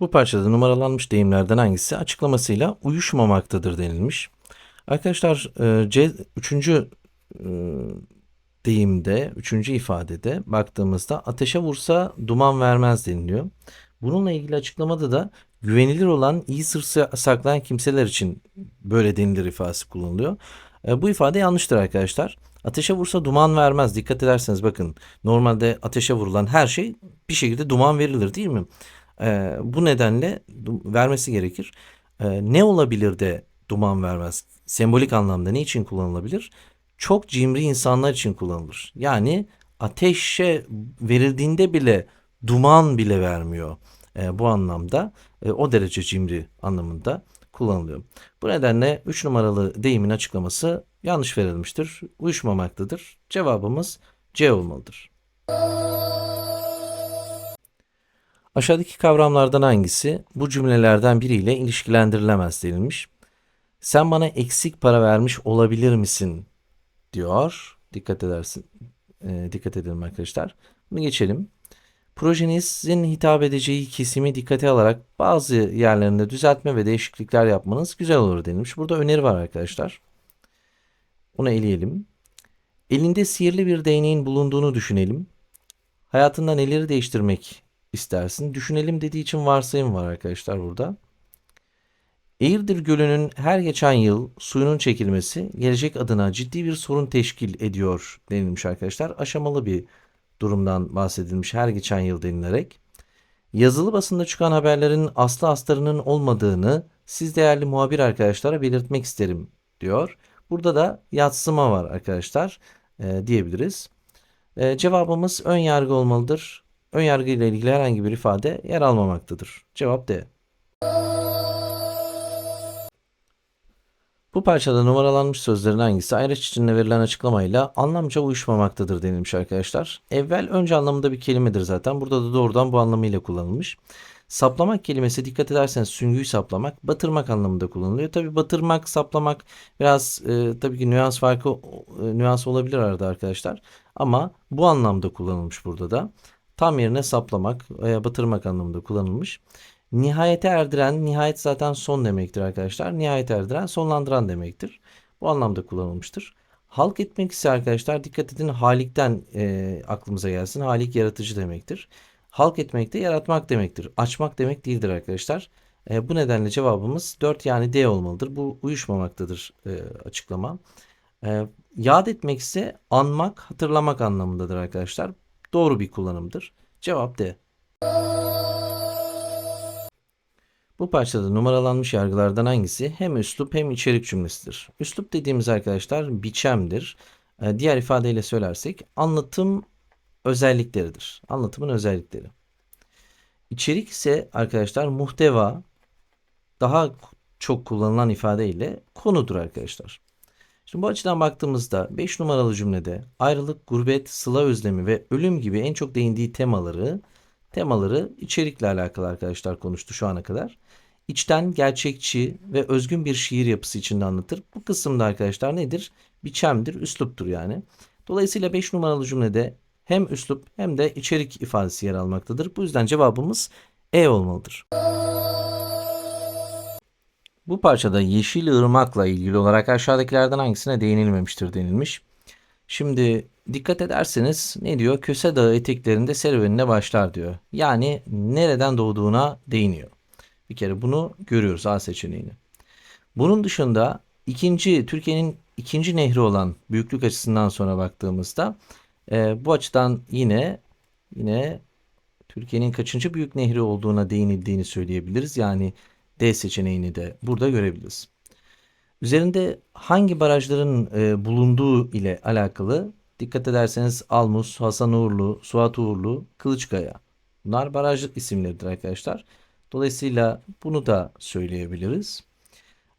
Bu parçada numaralanmış deyimlerden hangisi açıklamasıyla uyuşmamaktadır denilmiş. Arkadaşlar e, C 3. deyimde, 3. ifadede baktığımızda ateşe vursa duman vermez deniliyor. Bununla ilgili açıklamada da güvenilir olan iyi sır sa- saklayan kimseler için böyle denilir ifadesi kullanılıyor. E, bu ifade yanlıştır arkadaşlar. Ateşe vursa duman vermez. Dikkat ederseniz bakın normalde ateşe vurulan her şey bir şekilde duman verilir değil mi? E, bu nedenle vermesi gerekir. E, ne olabilir de duman vermez? Sembolik anlamda ne için kullanılabilir? Çok cimri insanlar için kullanılır. Yani ateşe verildiğinde bile duman bile vermiyor. E, bu anlamda e, o derece cimri anlamında kullanılıyor. Bu nedenle 3 numaralı deyimin açıklaması yanlış verilmiştir. Uyuşmamaktadır. Cevabımız C olmalıdır. Aşağıdaki kavramlardan hangisi bu cümlelerden biriyle ilişkilendirilemez denilmiş. Sen bana eksik para vermiş olabilir misin diyor. Dikkat edersin. E, dikkat edelim arkadaşlar. Bunu geçelim. Projenizin hitap edeceği kesimi dikkate alarak bazı yerlerinde düzeltme ve değişiklikler yapmanız güzel olur denilmiş. Burada öneri var arkadaşlar. Onu eleyelim. Elinde sihirli bir değneğin bulunduğunu düşünelim. Hayatında neleri değiştirmek istersin? Düşünelim dediği için varsayım var arkadaşlar burada. Eğirdir Gölü'nün her geçen yıl suyunun çekilmesi gelecek adına ciddi bir sorun teşkil ediyor denilmiş arkadaşlar. Aşamalı bir durumdan bahsedilmiş her geçen yıl denilerek. Yazılı basında çıkan haberlerin aslı astarının olmadığını siz değerli muhabir arkadaşlara belirtmek isterim diyor. Burada da yatsıma var arkadaşlar e, diyebiliriz. E, cevabımız ön yargı olmalıdır. Ön yargı ile ilgili herhangi bir ifade yer almamaktadır. Cevap D. Bu parçada numaralanmış sözlerin hangisi ayraç içinde verilen açıklamayla anlamca uyuşmamaktadır denilmiş arkadaşlar. Evvel önce anlamında bir kelimedir zaten. Burada da doğrudan bu anlamıyla kullanılmış. Saplamak kelimesi dikkat ederseniz süngüyü saplamak, batırmak anlamında kullanılıyor. Tabi batırmak, saplamak biraz e, tabii ki nüans farkı e, nüans olabilir arada arkadaşlar. Ama bu anlamda kullanılmış burada da. Tam yerine saplamak veya batırmak anlamında kullanılmış. Nihayete erdiren, nihayet zaten son demektir arkadaşlar. Nihayet erdiren, sonlandıran demektir. Bu anlamda kullanılmıştır. Halk etmek ise arkadaşlar dikkat edin halikten e, aklımıza gelsin. Halik yaratıcı demektir. Halk etmek de yaratmak demektir. Açmak demek değildir arkadaşlar. E, bu nedenle cevabımız 4 yani D olmalıdır. Bu uyuşmamaktadır e, açıklama. E, yad etmek ise anmak, hatırlamak anlamındadır arkadaşlar. Doğru bir kullanımdır. Cevap D. Bu parçada numaralanmış yargılardan hangisi hem üslup hem içerik cümlesidir? Üslup dediğimiz arkadaşlar biçemdir. Ee, diğer ifadeyle söylersek anlatım özellikleridir. Anlatımın özellikleri. İçerik ise arkadaşlar muhteva daha çok kullanılan ifadeyle konudur arkadaşlar. Şimdi bu açıdan baktığımızda 5 numaralı cümlede ayrılık, gurbet, sıla özlemi ve ölüm gibi en çok değindiği temaları temaları içerikle alakalı arkadaşlar konuştu şu ana kadar. İçten, gerçekçi ve özgün bir şiir yapısı içinde anlatır. Bu kısımda arkadaşlar nedir? Biçemdir, üsluptur yani. Dolayısıyla 5 numaralı cümlede hem üslup hem de içerik ifadesi yer almaktadır. Bu yüzden cevabımız E olmalıdır. Bu parçada Yeşil Irmak'la ilgili olarak aşağıdakilerden hangisine değinilmemiştir denilmiş. Şimdi dikkat ederseniz ne diyor? Köse Dağı eteklerinde serüvenine başlar diyor. Yani nereden doğduğuna değiniyor. Bir kere bunu görüyoruz A seçeneğini. Bunun dışında ikinci Türkiye'nin ikinci nehri olan büyüklük açısından sonra baktığımızda e, bu açıdan yine yine Türkiye'nin kaçıncı büyük nehri olduğuna değinildiğini söyleyebiliriz. Yani D seçeneğini de burada görebiliriz. Üzerinde hangi barajların e, bulunduğu ile alakalı dikkat ederseniz Almus, Hasan Uğurlu, Suat Uğurlu, Kılıçkaya. Bunlar baraj isimleridir arkadaşlar. Dolayısıyla bunu da söyleyebiliriz.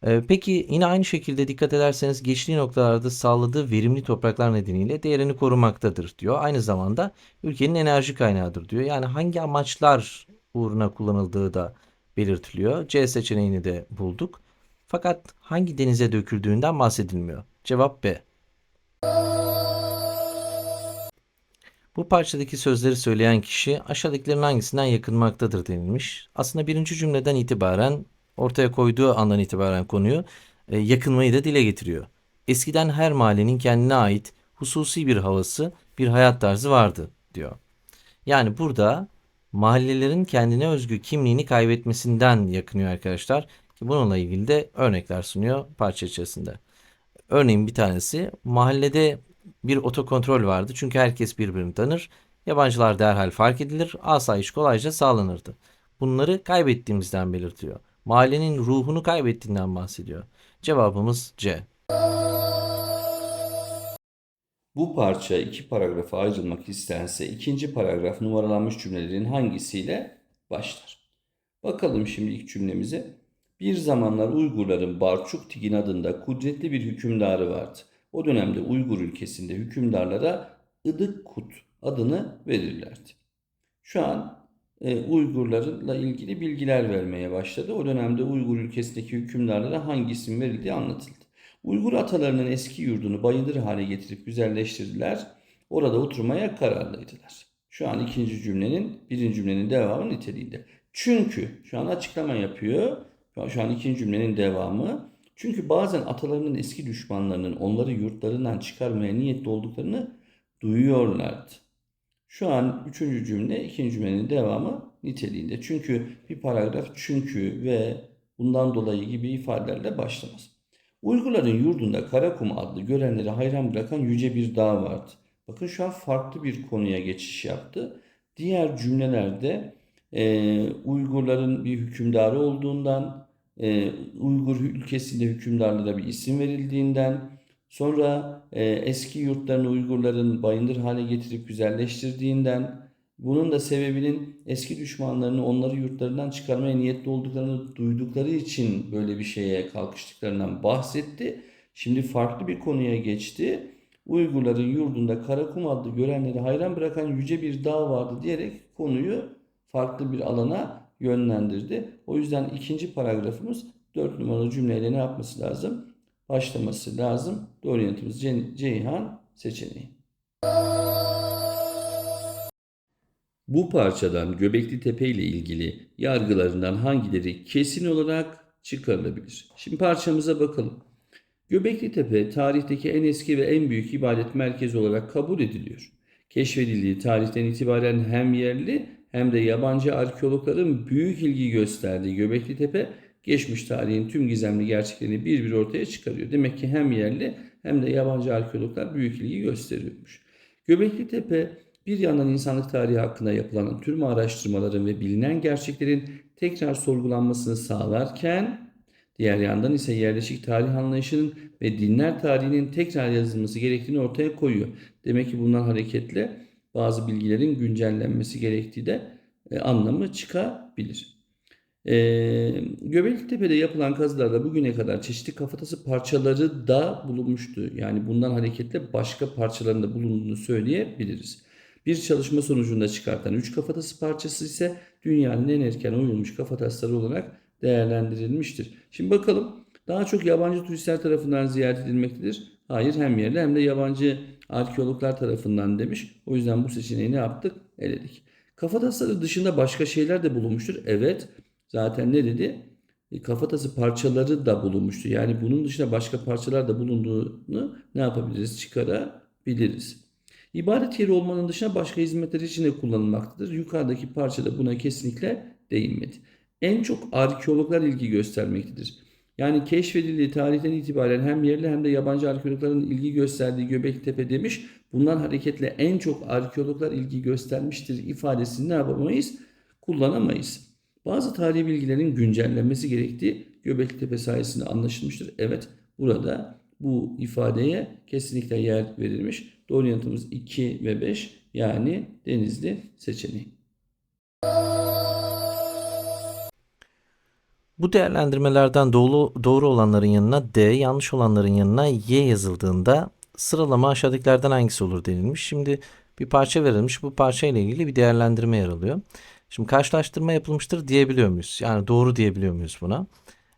E, peki yine aynı şekilde dikkat ederseniz geçtiği noktalarda sağladığı verimli topraklar nedeniyle değerini korumaktadır diyor. Aynı zamanda ülkenin enerji kaynağıdır diyor. Yani hangi amaçlar uğruna kullanıldığı da belirtiliyor. C seçeneğini de bulduk. Fakat hangi denize döküldüğünden bahsedilmiyor. Cevap B. Bu parçadaki sözleri söyleyen kişi aşağıdakilerin hangisinden yakınmaktadır denilmiş. Aslında birinci cümleden itibaren ortaya koyduğu andan itibaren konuyu e, yakınmayı da dile getiriyor. Eskiden her mahallenin kendine ait hususi bir havası, bir hayat tarzı vardı diyor. Yani burada mahallelerin kendine özgü kimliğini kaybetmesinden yakınıyor arkadaşlar. Bununla ilgili de örnekler sunuyor parça içerisinde. Örneğin bir tanesi mahallede bir otokontrol vardı çünkü herkes birbirini tanır. Yabancılar derhal fark edilir, asayiş kolayca sağlanırdı. Bunları kaybettiğimizden belirtiyor. Mahallenin ruhunu kaybettiğinden bahsediyor. Cevabımız C. Bu parça iki paragrafa ayrılmak istense ikinci paragraf numaralanmış cümlelerin hangisiyle başlar? Bakalım şimdi ilk cümlemize. Bir zamanlar Uygurların Barçuk Tigin adında kudretli bir hükümdarı vardı. O dönemde Uygur ülkesinde hükümdarlara Idık Kut adını verirlerdi. Şu an Uygurlarla ilgili bilgiler vermeye başladı. O dönemde Uygur ülkesindeki hükümdarlara hangi isim verildiği anlatıldı. Uygur atalarının eski yurdunu bayındır hale getirip güzelleştirdiler. Orada oturmaya kararlıydılar. Şu an ikinci cümlenin, birinci cümlenin devamı niteliğinde. Çünkü, şu an açıklama yapıyor. Şu an ikinci cümlenin devamı. Çünkü bazen atalarının eski düşmanlarının onları yurtlarından çıkarmaya niyetli olduklarını duyuyorlardı. Şu an üçüncü cümle, ikinci cümlenin devamı niteliğinde. Çünkü bir paragraf çünkü ve bundan dolayı gibi ifadelerle başlamaz. Uygurların yurdunda Karakum adlı görenleri hayran bırakan yüce bir dağ vardı. Bakın şu an farklı bir konuya geçiş yaptı. Diğer cümlelerde e, Uygurların bir hükümdarı olduğundan, e, Uygur ülkesinde hükümdarlara bir isim verildiğinden, sonra e, eski yurtlarını Uygurların bayındır hale getirip güzelleştirdiğinden, bunun da sebebinin eski düşmanlarını onları yurtlarından çıkarmaya niyetli olduklarını duydukları için böyle bir şeye kalkıştıklarından bahsetti. Şimdi farklı bir konuya geçti. Uygurların yurdunda Karakum adlı görenleri hayran bırakan yüce bir dağ vardı diyerek konuyu farklı bir alana yönlendirdi. O yüzden ikinci paragrafımız 4 numaralı cümleyle ne yapması lazım? Başlaması lazım. Doğru yanıtımız Ce- Ceyhan seçeneği. Bu parçadan Göbekli Tepe ile ilgili yargılarından hangileri kesin olarak çıkarılabilir? Şimdi parçamıza bakalım. Göbekli Tepe tarihteki en eski ve en büyük ibadet merkezi olarak kabul ediliyor. Keşfedildiği tarihten itibaren hem yerli hem de yabancı arkeologların büyük ilgi gösterdiği Göbekli Tepe geçmiş tarihin tüm gizemli gerçeklerini bir bir ortaya çıkarıyor. Demek ki hem yerli hem de yabancı arkeologlar büyük ilgi gösteriyormuş. Göbekli Tepe bir yandan insanlık tarihi hakkında yapılan tüm araştırmaların ve bilinen gerçeklerin tekrar sorgulanmasını sağlarken diğer yandan ise yerleşik tarih anlayışının ve dinler tarihinin tekrar yazılması gerektiğini ortaya koyuyor. Demek ki bundan hareketle bazı bilgilerin güncellenmesi gerektiği de e, anlamı çıkabilir. E, Göbekli Tepe'de yapılan kazılarda bugüne kadar çeşitli kafatası parçaları da bulunmuştu. Yani bundan hareketle başka parçaların da bulunduğunu söyleyebiliriz. Bir çalışma sonucunda çıkartan 3 kafatası parçası ise dünyanın en erken oyulmuş kafatasları olarak değerlendirilmiştir. Şimdi bakalım daha çok yabancı turistler tarafından ziyaret edilmektedir. Hayır hem yerli hem de yabancı arkeologlar tarafından demiş. O yüzden bu seçeneği ne yaptık? Eledik. Kafatasları dışında başka şeyler de bulunmuştur. Evet. Zaten ne dedi? E, kafatası parçaları da bulunmuştu. Yani bunun dışında başka parçalar da bulunduğunu ne yapabiliriz? Çıkarabiliriz. İbadet yeri olmanın dışında başka hizmetler için de kullanılmaktadır. Yukarıdaki parçada buna kesinlikle değinmedi. En çok arkeologlar ilgi göstermektedir. Yani keşfedildiği tarihten itibaren hem yerli hem de yabancı arkeologların ilgi gösterdiği Göbektepe demiş. Bundan hareketle en çok arkeologlar ilgi göstermiştir ifadesini ne yapamayız? Kullanamayız. Bazı tarihi bilgilerin güncellenmesi gerektiği Göbektepe sayesinde anlaşılmıştır. Evet burada bu ifadeye kesinlikle yer verilmiş. Doğru yanıtımız 2 ve 5 yani Denizli seçeneği. Bu değerlendirmelerden doğru, doğru olanların yanına D, yanlış olanların yanına Y yazıldığında sıralama aşağıdakilerden hangisi olur denilmiş. Şimdi bir parça verilmiş. Bu parça ile ilgili bir değerlendirme yer alıyor. Şimdi karşılaştırma yapılmıştır diyebiliyor muyuz? Yani doğru diyebiliyor muyuz buna?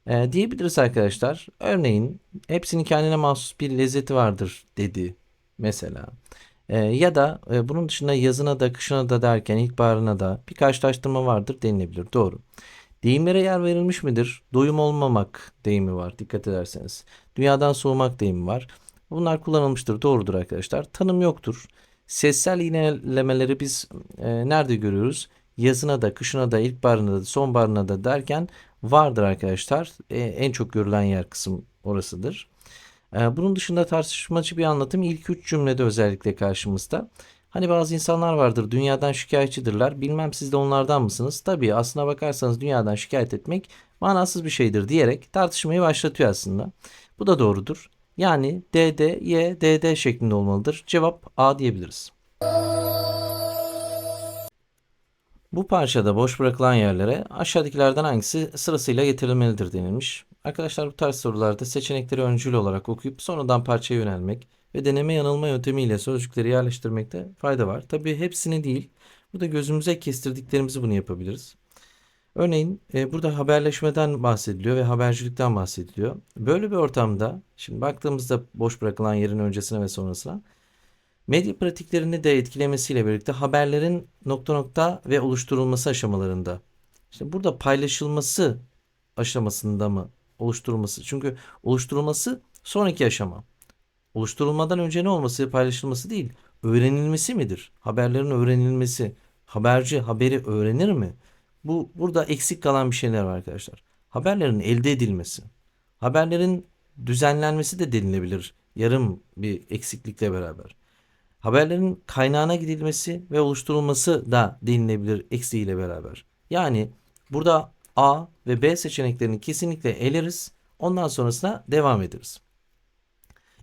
Ee, diyebiliriz arkadaşlar. Örneğin hepsinin kendine mahsus bir lezzeti vardır dedi mesela. E, ya da e, bunun dışında yazına da kışına da derken ilkbaharına da bir karşılaştırma vardır denilebilir. Doğru. Deyimlere yer verilmiş midir? Doyum olmamak deyimi var dikkat ederseniz. Dünyadan soğumak deyimi var. Bunlar kullanılmıştır. Doğrudur arkadaşlar. Tanım yoktur. Sessel iğnelemeleri biz e, nerede görüyoruz? Yazına da, kışına da, ilkbaharına da, sonbaharına da derken vardır arkadaşlar. E, en çok görülen yer kısım orasıdır. E, bunun dışında tartışmacı bir anlatım ilk üç cümlede özellikle karşımızda. Hani bazı insanlar vardır dünyadan şikayetçidirler. Bilmem siz de onlardan mısınız? Tabii aslına bakarsanız dünyadan şikayet etmek manasız bir şeydir diyerek tartışmayı başlatıyor aslında. Bu da doğrudur. Yani DD, Y, DD şeklinde olmalıdır. Cevap A diyebiliriz. Bu parçada boş bırakılan yerlere aşağıdakilerden hangisi sırasıyla getirilmelidir denilmiş. Arkadaşlar bu tarz sorularda seçenekleri öncül olarak okuyup sonradan parçaya yönelmek ve deneme yanılma yöntemiyle sözcükleri yerleştirmekte fayda var. Tabii hepsini değil. Burada gözümüze kestirdiklerimizi bunu yapabiliriz. Örneğin e, burada haberleşmeden bahsediliyor ve habercilikten bahsediliyor. Böyle bir ortamda şimdi baktığımızda boş bırakılan yerin öncesine ve sonrasına medya pratiklerini de etkilemesiyle birlikte haberlerin nokta nokta ve oluşturulması aşamalarında. İşte burada paylaşılması aşamasında mı oluşturulması? Çünkü oluşturulması sonraki aşama. Oluşturulmadan önce ne olması, paylaşılması değil, öğrenilmesi midir? Haberlerin öğrenilmesi. Haberci haberi öğrenir mi? Bu burada eksik kalan bir şeyler var arkadaşlar. Haberlerin elde edilmesi. Haberlerin düzenlenmesi de denilebilir. Yarım bir eksiklikle beraber. Haberlerin kaynağına gidilmesi ve oluşturulması da denilebilir eksiğiyle beraber. Yani burada A ve B seçeneklerini kesinlikle eleriz. Ondan sonrasına devam ederiz.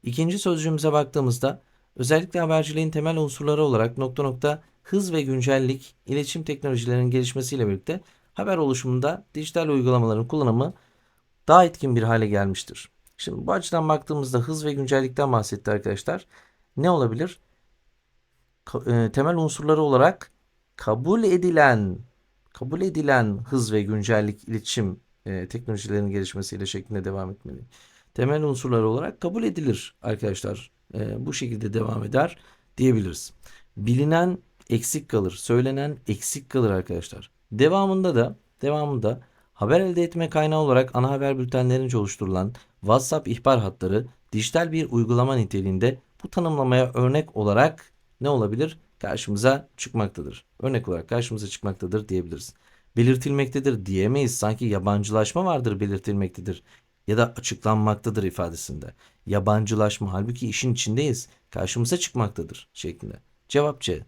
İkinci sözcüğümüze baktığımızda özellikle haberciliğin temel unsurları olarak nokta nokta hız ve güncellik, iletişim teknolojilerinin gelişmesiyle birlikte haber oluşumunda dijital uygulamaların kullanımı daha etkin bir hale gelmiştir. Şimdi bu açıdan baktığımızda hız ve güncellikten bahsetti arkadaşlar. Ne olabilir? E, temel unsurları olarak kabul edilen kabul edilen hız ve güncellik iletişim e, teknolojilerinin gelişmesiyle şeklinde devam etmeli. Temel unsurları olarak kabul edilir arkadaşlar. E, bu şekilde devam eder diyebiliriz. Bilinen eksik kalır, söylenen eksik kalır arkadaşlar. Devamında da devamında haber elde etme kaynağı olarak ana haber bültenlerince oluşturulan WhatsApp ihbar hatları dijital bir uygulama niteliğinde bu tanımlamaya örnek olarak ne olabilir? Karşımıza çıkmaktadır. Örnek olarak karşımıza çıkmaktadır diyebiliriz. Belirtilmektedir diyemeyiz. Sanki yabancılaşma vardır belirtilmektedir ya da açıklanmaktadır ifadesinde. Yabancılaşma halbuki işin içindeyiz. Karşımıza çıkmaktadır şeklinde. Cevap C.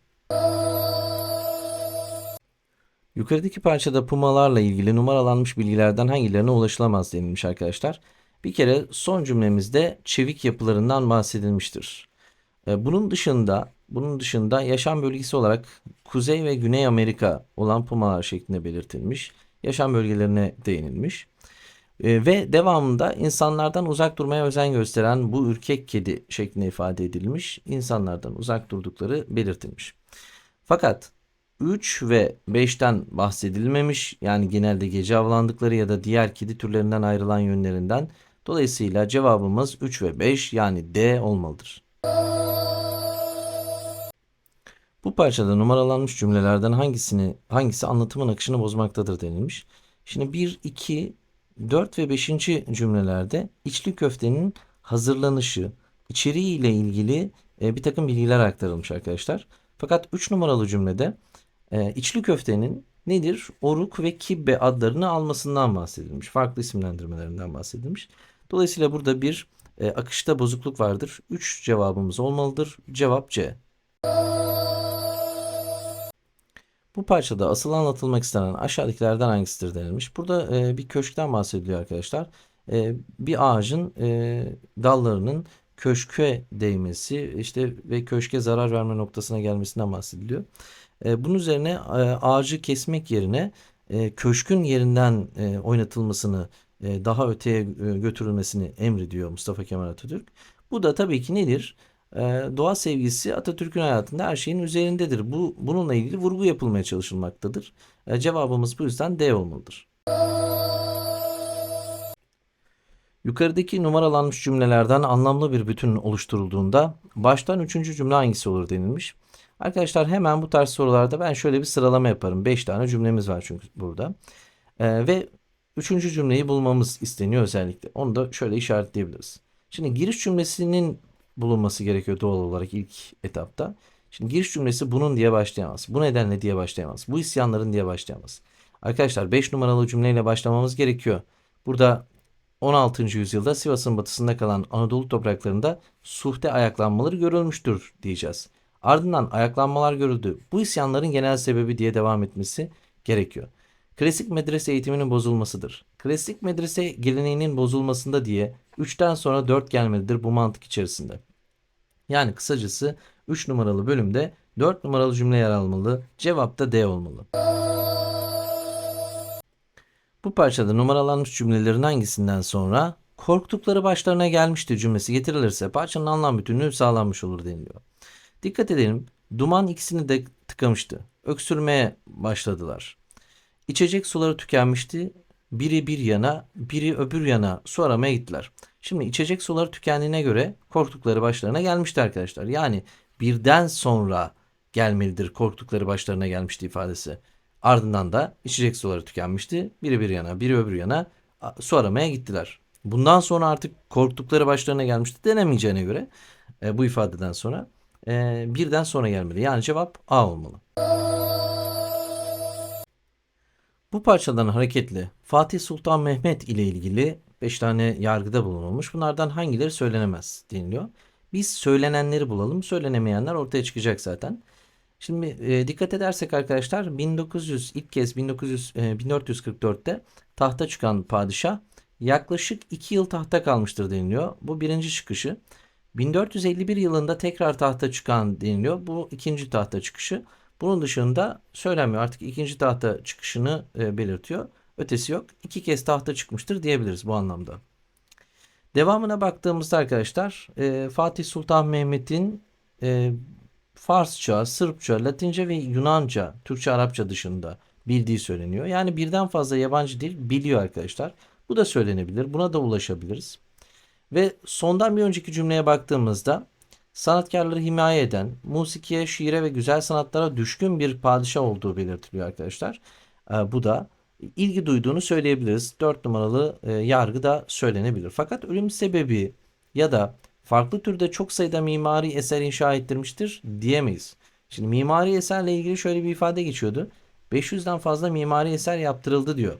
Yukarıdaki parçada pumalarla ilgili numaralanmış bilgilerden hangilerine ulaşılamaz denilmiş arkadaşlar. Bir kere son cümlemizde çevik yapılarından bahsedilmiştir. E, Bunun dışında bunun dışında yaşam bölgesi olarak Kuzey ve Güney Amerika olan pumalar şeklinde belirtilmiş. Yaşam bölgelerine değinilmiş. E, ve devamında insanlardan uzak durmaya özen gösteren bu ürkek kedi şeklinde ifade edilmiş. İnsanlardan uzak durdukları belirtilmiş. Fakat 3 ve 5'ten bahsedilmemiş. Yani genelde gece avlandıkları ya da diğer kedi türlerinden ayrılan yönlerinden. Dolayısıyla cevabımız 3 ve 5 yani D olmalıdır. Bu parçada numaralanmış cümlelerden hangisini hangisi anlatımın akışını bozmaktadır denilmiş. Şimdi 1, 2, 4 ve 5. cümlelerde içli köftenin hazırlanışı, içeriği ile ilgili e, bir takım bilgiler aktarılmış arkadaşlar. Fakat 3 numaralı cümlede e, içli köftenin nedir? Oruk ve kibbe adlarını almasından bahsedilmiş. Farklı isimlendirmelerinden bahsedilmiş. Dolayısıyla burada bir e, akışta bozukluk vardır. 3 cevabımız olmalıdır. Cevap C. Bu parçada asıl anlatılmak istenen aşağıdakilerden hangisidir denilmiş. Burada e, bir köşkten bahsediliyor arkadaşlar. E, bir ağacın e, dallarının köşke değmesi işte ve köşke zarar verme noktasına gelmesinden bahsediliyor. E, bunun üzerine e, ağacı kesmek yerine e, köşkün yerinden e, oynatılmasını e, daha öteye e, götürülmesini emrediyor Mustafa Kemal Atatürk. Bu da tabii ki nedir? E, doğa sevgisi Atatürk'ün hayatında her şeyin üzerindedir. Bu bununla ilgili vurgu yapılmaya çalışılmaktadır. E, cevabımız bu yüzden D olmalıdır. Yukarıdaki numaralanmış cümlelerden anlamlı bir bütün oluşturulduğunda baştan üçüncü cümle hangisi olur denilmiş. Arkadaşlar hemen bu tarz sorularda ben şöyle bir sıralama yaparım. 5 tane cümlemiz var çünkü burada. Ee, ve üçüncü cümleyi bulmamız isteniyor özellikle. Onu da şöyle işaretleyebiliriz. Şimdi giriş cümlesinin bulunması gerekiyor doğal olarak ilk etapta. Şimdi giriş cümlesi bunun diye başlayamaz. Bu nedenle diye başlayamaz. Bu isyanların diye başlayamaz. Arkadaşlar 5 numaralı cümleyle başlamamız gerekiyor. Burada 16. yüzyılda Sivas'ın batısında kalan Anadolu topraklarında suhte ayaklanmaları görülmüştür diyeceğiz. Ardından ayaklanmalar görüldü. Bu isyanların genel sebebi diye devam etmesi gerekiyor. Klasik medrese eğitiminin bozulmasıdır. Klasik medrese geleneğinin bozulmasında diye 3'ten sonra 4 gelmelidir bu mantık içerisinde. Yani kısacası 3 numaralı bölümde 4 numaralı cümle yer almalı. Cevap da D olmalı. Bu parçada numaralanmış cümlelerin hangisinden sonra korktukları başlarına gelmişti cümlesi getirilirse parçanın anlam bütünlüğü sağlanmış olur deniliyor. Dikkat edelim. Duman ikisini de tıkamıştı. Öksürmeye başladılar. İçecek suları tükenmişti. Biri bir yana, biri öbür yana su aramaya gittiler. Şimdi içecek suları tükendiğine göre korktukları başlarına gelmişti arkadaşlar. Yani birden sonra gelmelidir korktukları başlarına gelmişti ifadesi. Ardından da içecek suları tükenmişti. Biri bir yana, biri öbür yana su aramaya gittiler. Bundan sonra artık korktukları başlarına gelmişti denemeyeceğine göre e, bu ifadeden sonra e, birden sonra gelmeli. Yani cevap A olmalı. Bu parçadan hareketle Fatih Sultan Mehmet ile ilgili 5 tane yargıda bulunulmuş. Bunlardan hangileri söylenemez deniliyor. Biz söylenenleri bulalım. Söylenemeyenler ortaya çıkacak zaten. Şimdi e, dikkat edersek arkadaşlar 1900 ilk kez 1900 e, 1444'te tahta çıkan padişah yaklaşık 2 yıl tahta kalmıştır deniliyor. Bu birinci çıkışı. 1451 yılında tekrar tahta çıkan deniliyor. Bu ikinci tahta çıkışı. Bunun dışında söylenmiyor. Artık ikinci tahta çıkışını e, belirtiyor. Ötesi yok. İki kez tahta çıkmıştır diyebiliriz bu anlamda. Devamına baktığımızda arkadaşlar e, Fatih Sultan Mehmet'in e, Farsça, Sırpça, Latince ve Yunanca, Türkçe, Arapça dışında bildiği söyleniyor. Yani birden fazla yabancı dil biliyor arkadaşlar. Bu da söylenebilir. Buna da ulaşabiliriz. Ve sondan bir önceki cümleye baktığımızda sanatkarları himaye eden, musikiye, şiire ve güzel sanatlara düşkün bir padişah olduğu belirtiliyor arkadaşlar. Ee, bu da ilgi duyduğunu söyleyebiliriz. 4 numaralı e, yargı da söylenebilir. Fakat ölüm sebebi ya da farklı türde çok sayıda mimari eser inşa ettirmiştir diyemeyiz. Şimdi mimari eserle ilgili şöyle bir ifade geçiyordu. 500'den fazla mimari eser yaptırıldı diyor.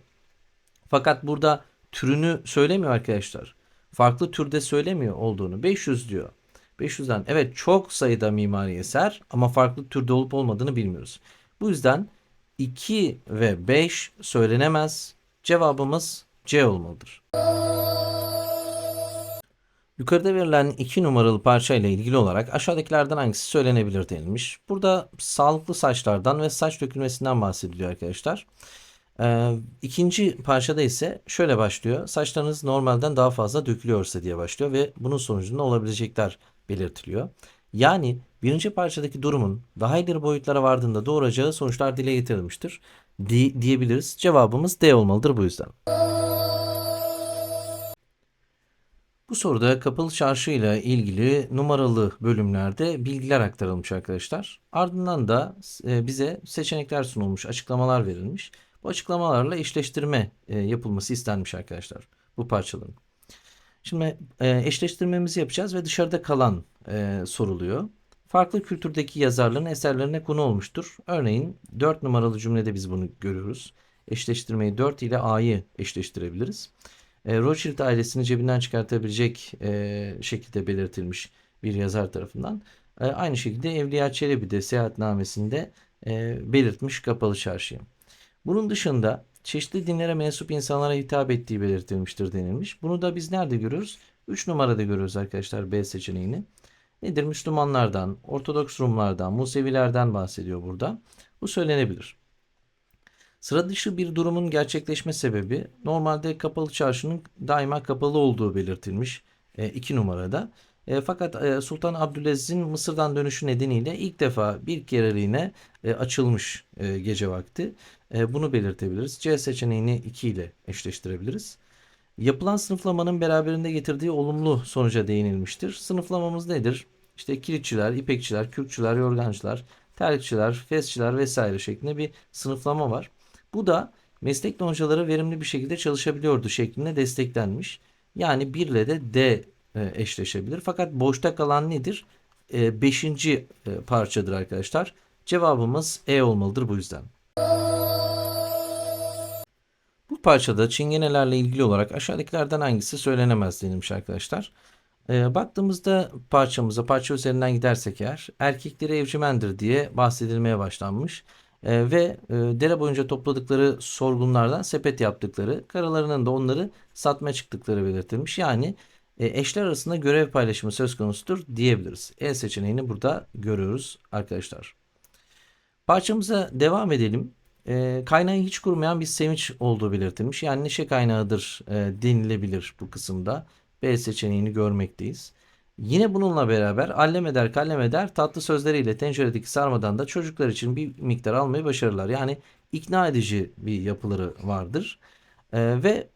Fakat burada türünü söylemiyor arkadaşlar. Farklı türde söylemiyor olduğunu. 500 diyor. 500'den evet çok sayıda mimari eser ama farklı türde olup olmadığını bilmiyoruz. Bu yüzden 2 ve 5 söylenemez. Cevabımız C olmalıdır. Yukarıda verilen 2 numaralı parça ile ilgili olarak aşağıdakilerden hangisi söylenebilir denilmiş. Burada sağlıklı saçlardan ve saç dökülmesinden bahsediliyor arkadaşlar. Ee, ikinci parçada ise şöyle başlıyor. Saçlarınız normalden daha fazla dökülüyorsa diye başlıyor ve bunun sonucunda olabilecekler belirtiliyor. Yani birinci parçadaki durumun daha ileri boyutlara vardığında doğuracağı sonuçlar dile getirilmiştir di- diyebiliriz. Cevabımız D olmalıdır bu yüzden. Bu soruda kapalı çarşı ile ilgili numaralı bölümlerde bilgiler aktarılmış arkadaşlar. Ardından da e, bize seçenekler sunulmuş, açıklamalar verilmiş. Bu açıklamalarla eşleştirme e, yapılması istenmiş arkadaşlar bu parçaların. Şimdi e, eşleştirmemizi yapacağız ve dışarıda kalan e, soruluyor. Farklı kültürdeki yazarların eserlerine konu olmuştur. Örneğin 4 numaralı cümlede biz bunu görüyoruz. Eşleştirmeyi 4 ile A'yı eşleştirebiliriz. E, Rothschild ailesini cebinden çıkartabilecek e, şekilde belirtilmiş bir yazar tarafından. E, aynı şekilde Evliya Çelebi de seyahatnamesinde e, belirtmiş kapalı çarşıyı. Bunun dışında çeşitli dinlere mensup insanlara hitap ettiği belirtilmiştir denilmiş. Bunu da biz nerede görüyoruz? 3 numarada görüyoruz arkadaşlar B seçeneğini. Nedir? Müslümanlardan, Ortodoks Rumlardan, Musevilerden bahsediyor burada. Bu söylenebilir. Sıra dışı bir durumun gerçekleşme sebebi normalde kapalı çarşının daima kapalı olduğu belirtilmiş 2 numarada. E, fakat e, Sultan Abdülaziz'in Mısır'dan dönüşü nedeniyle ilk defa bir kereliğine e, açılmış e, gece vakti. E, bunu belirtebiliriz. C seçeneğini 2 ile eşleştirebiliriz. Yapılan sınıflamanın beraberinde getirdiği olumlu sonuca değinilmiştir. Sınıflamamız nedir? İşte kilitçiler, ipekçiler, kürkçüler, yorgancılar, terlikçiler, fesçiler vesaire şeklinde bir sınıflama var. Bu da meslek loncaları verimli bir şekilde çalışabiliyordu şeklinde desteklenmiş. Yani 1 ile de D e, eşleşebilir. Fakat boşta kalan nedir? 5. parçadır arkadaşlar. Cevabımız E olmalıdır bu yüzden. Bu parçada çingenelerle ilgili olarak aşağıdakilerden hangisi söylenemez denilmiş arkadaşlar. Ee, baktığımızda parçamıza, parça üzerinden gidersek eğer erkekleri evcimendir diye bahsedilmeye başlanmış. Ee, ve e, dere boyunca topladıkları sorgunlardan sepet yaptıkları, karalarının da onları satmaya çıktıkları belirtilmiş. Yani e, eşler arasında görev paylaşımı söz konusudur diyebiliriz. E seçeneğini burada görüyoruz arkadaşlar. Parçamıza devam edelim. E, kaynağı hiç kurumayan bir sevinç olduğu belirtilmiş. Yani neşe kaynağıdır e, denilebilir bu kısımda. B seçeneğini görmekteyiz. Yine bununla beraber allem eder kallem eder tatlı sözleriyle tenceredeki sarmadan da çocuklar için bir miktar almayı başarırlar. Yani ikna edici bir yapıları vardır. E, ve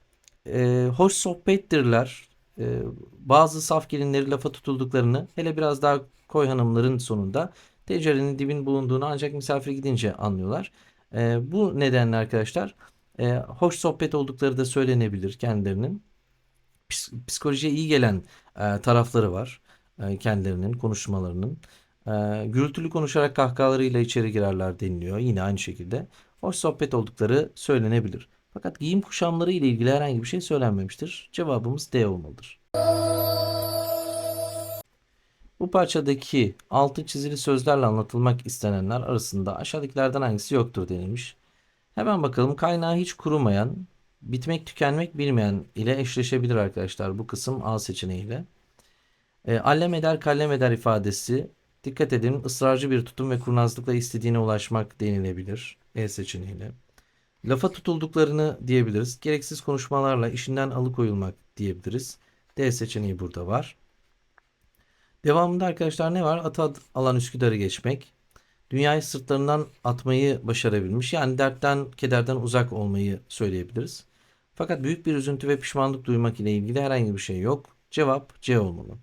e, hoş sohbettirler. E, bazı saf gelinleri lafa tutulduklarını hele biraz daha koy hanımların sonunda tencerenin dibin bulunduğunu ancak misafir gidince anlıyorlar. E, bu nedenle arkadaşlar e, hoş sohbet oldukları da söylenebilir kendilerinin. Ps- psikolojiye iyi gelen e, tarafları var e, kendilerinin konuşmalarının. E, gürültülü konuşarak kahkahalarıyla içeri girerler deniliyor. Yine aynı şekilde hoş sohbet oldukları söylenebilir. Fakat giyim kuşamları ile ilgili herhangi bir şey söylenmemiştir. Cevabımız D olmalıdır. Bu parçadaki altı çizili sözlerle anlatılmak istenenler arasında aşağıdakilerden hangisi yoktur denilmiş. Hemen bakalım kaynağı hiç kurumayan, bitmek tükenmek bilmeyen ile eşleşebilir arkadaşlar bu kısım A seçeneğiyle. E, allem eder kallem eder ifadesi dikkat edin ısrarcı bir tutum ve kurnazlıkla istediğine ulaşmak denilebilir E seçeneğiyle. Lafa tutulduklarını diyebiliriz. Gereksiz konuşmalarla işinden alıkoyulmak diyebiliriz. D seçeneği burada var. Devamında arkadaşlar ne var? Ata alan Üsküdar'ı geçmek. Dünyayı sırtlarından atmayı başarabilmiş. Yani dertten, kederden uzak olmayı söyleyebiliriz. Fakat büyük bir üzüntü ve pişmanlık duymak ile ilgili herhangi bir şey yok. Cevap C olmalı.